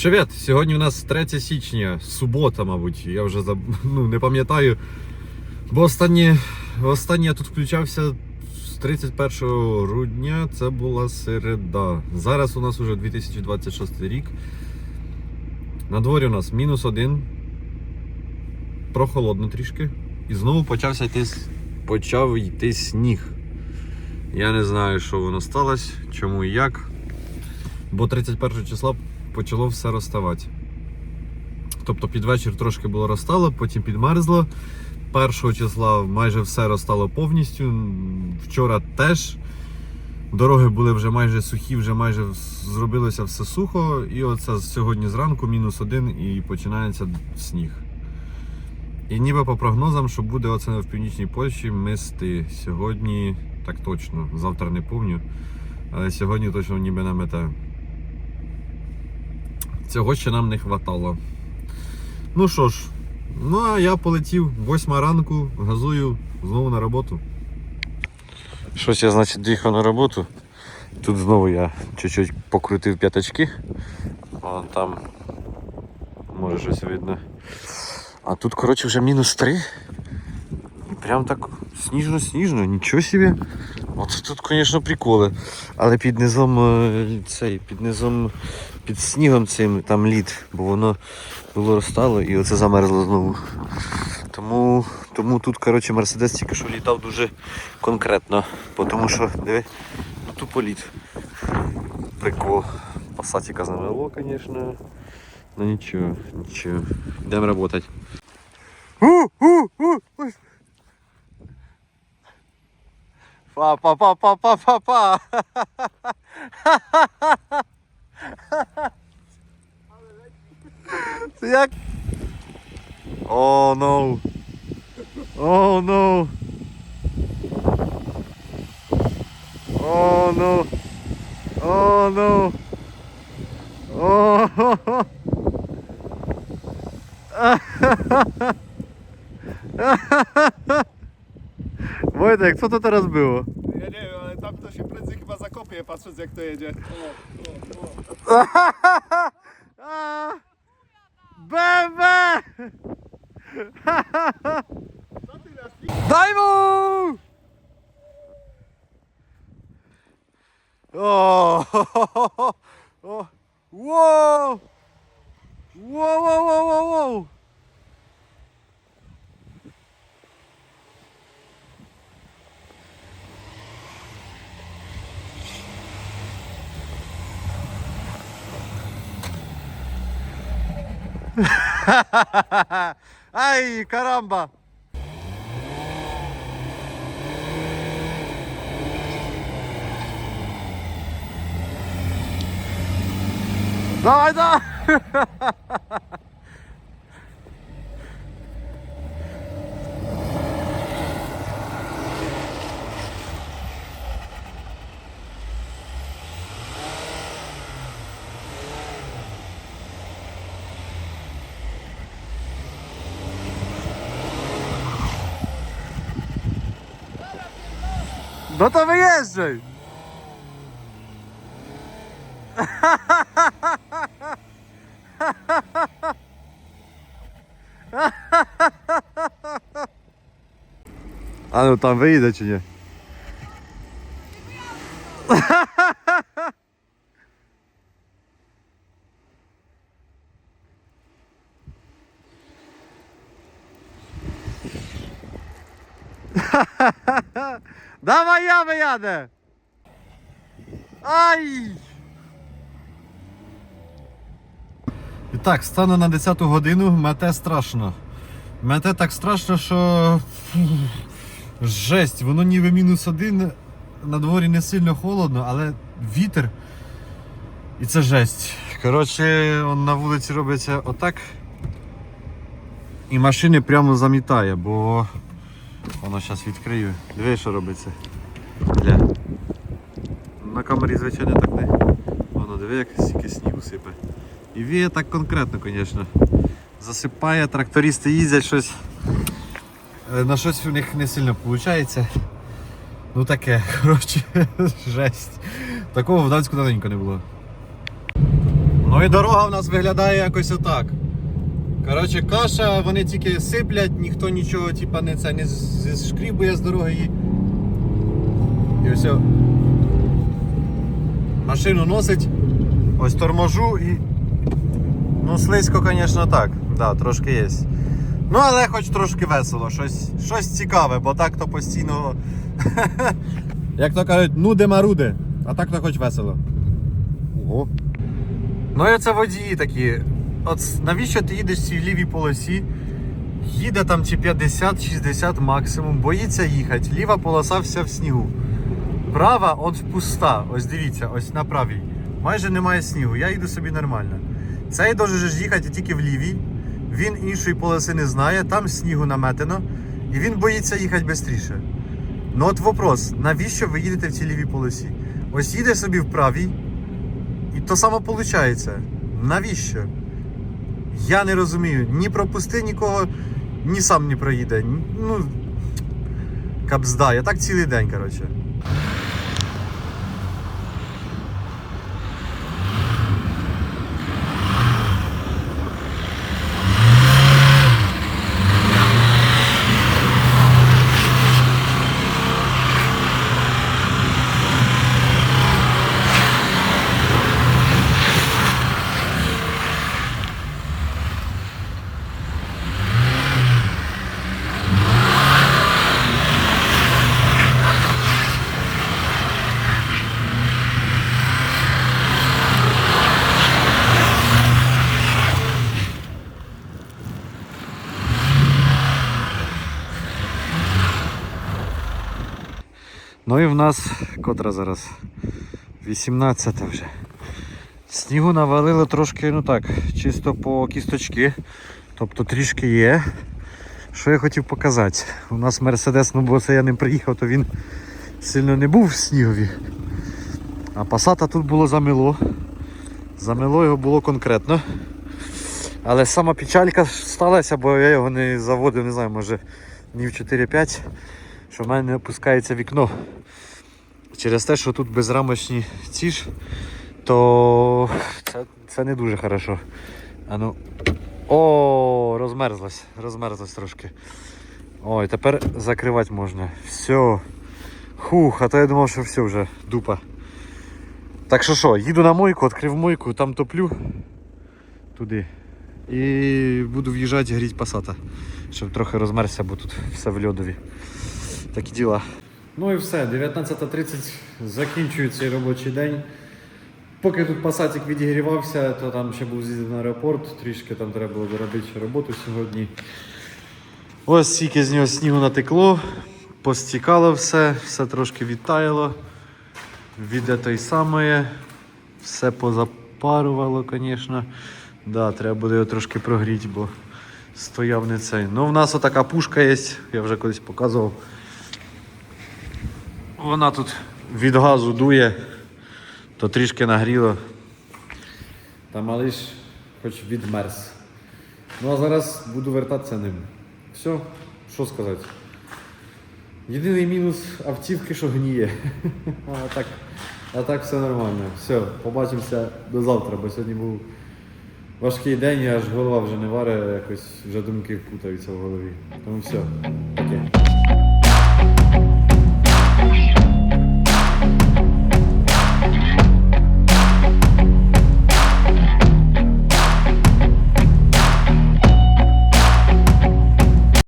Привіт! Сьогодні у нас 3 січня, субота, мабуть. Я вже ну, не пам'ятаю. Бо останнє, останнє я тут включався з 31 грудня, це була середа. Зараз у нас уже 2026 рік. На дворі у нас мінус один. Прохолодно трішки. І знову почався йти, почав йти сніг. Я не знаю, що воно сталося, чому і як. Бо 31 числа почало все розставати. Тобто під вечір трошки було розстало, потім підмерзло. Першого числа майже все розстало повністю. Вчора теж. Дороги були вже майже сухі, вже майже зробилося все сухо. І оце сьогодні зранку мінус один і починається сніг. І ніби по прогнозам, що буде оце в північній Польщі мисти. Сьогодні так точно, завтра не помню. Але сьогодні точно ніби намете. Цього ще нам не хватало. Ну що ж, ну а я полетів, восьма ранку, газую знову на роботу. Щось я, значить, доїхав на роботу. Тут знову я чуть-чуть покрутив п'ятачки. Вон там може щось видно. А тут, коротше, вже мінус 3. Прям так сніжно-сніжно, нічого собі. От тут, звісно, приколи. Але під низом е, цей, під низом, під снігом цим там лід, бо воно було розтало і оце замерзло знову. Тому, тому тут, коротше, Мерседес тільки що літав дуже конкретно. Тому що, диви, ну тупо лід. Прикол. Пасатіка замело, звісно. Ну нічого, нічого. Йдемо працювати. Pa, pa, pa, pa, pa, pa, pa. Ty jak? O oh, no. O oh, no. O oh, no. O oh, no. O. Oh, no. oh. Wojtek, co to teraz było? Ja nie wiem, ale tam to się prędzej chyba zakopie, patrząc jak to jedzie. A! Bębę! Co ty nasz Daj mu! O! o! Wow! Wow, wow, wow, wow, wow! Ай, карамба! Давай, давай! No to wyjeżdżaj! A no tam wyjdę czy nie? Dawaj ja wyjadę! Ай! І так, стану на 10 годину, мете страшно. Мете так страшно, що жесть, воно ніби мінус один, на дворі не сильно холодно, але вітер. І це жесть. Коротше, он на вулиці робиться отак. І машини прямо замітає, бо воно зараз відкрию. Диви, що робиться. Гля. На камері, звичайно, так не. Воно диви, як стільки снігу сипе. І віє так конкретно, звісно. Засипає, трактористи їздять щось. Е, На щось у них не сильно виходить. Ну таке, коротше, жесть. Такого в Данську давненько не було. Ну і дорога в нас виглядає якось отак. Коротше, каша, вони тільки сиплять, ніхто нічого типа, не, це, не зшкрібує з дороги. її. І все. Машину носить, ось торможу і. Ну, слизько, звісно, так. Да, трошки є. Ну, але хоч трошки весело, щось, щось цікаве, бо так то постійно. Як то кажуть, нуде маруде, а так то хоч весело. Ого. Ну і це водії такі. От навіщо ти їдеш в цій лівій полосі? Їде там чи 50-60 максимум, боїться їхати. Ліва полоса вся в снігу. Права от пуста. Ось дивіться, ось на правій. Майже немає снігу. Я їду собі нормально. Цей дуже їхати тільки в лівій. Він іншої полоси не знає, там снігу наметено, і він боїться їхати швидше. Ну от вопрос, навіщо ви їдете в цій лівій полосі? Ось їдеш собі в правій, і то саме виходить. Навіщо? Я не розумію. Ні пропусти нікого, ні сам не проїде. Ну. Кабзда, я так цілий день, коротше. Ну і в нас котра зараз 18 вже. Снігу навалило трошки, ну так, чисто по кісточки. Тобто трішки є. Що я хотів показати? У нас Мерседес, ну бо це я не приїхав, то він сильно не був в снігові. А пасата тут було замило. Замило його було конкретно. Але сама печалька сталася, бо я його не заводив, не знаю, може днів 4-5 що в мене не опускається вікно. Через те, що тут безрамочні ці ж, то це, це не дуже хорошо. А ну. О, розмерзлась, розмерзлась трошки. Ой, тепер закривати можна. Все. Хух, а то я думав, що все вже дупа. Так що що, їду на мойку, відкрив мойку, там топлю туди. І буду в'їжджати гріть пасата, щоб трохи розмерзся, бо тут все в льодові. Такі діла. Ну і все, 19.30 закінчую цей робочий день. Поки тут пасатик відігрівався, то там ще був з'їздив на аеропорт, трішки там треба було доробити роботу сьогодні. Ось скільки з нього снігу натекло, постікало все, все трошки відтаяло. Віде той саме, все позапарувало, звісно. Да, треба буде його трошки прогріти, бо стояв не цей. Ну, в нас отака пушка є, я вже колись показував. Вона тут від газу дує, то трішки нагріло. Та малиш хоч відмерз. Ну а зараз буду вертатися ним. Все, що сказати. Єдиний мінус автівки, що гніє. А так, а так все нормально. Все, побачимося до завтра, бо сьогодні був важкий день, і аж голова вже не варить, якось вже думки путаються в голові. Тому все, таке.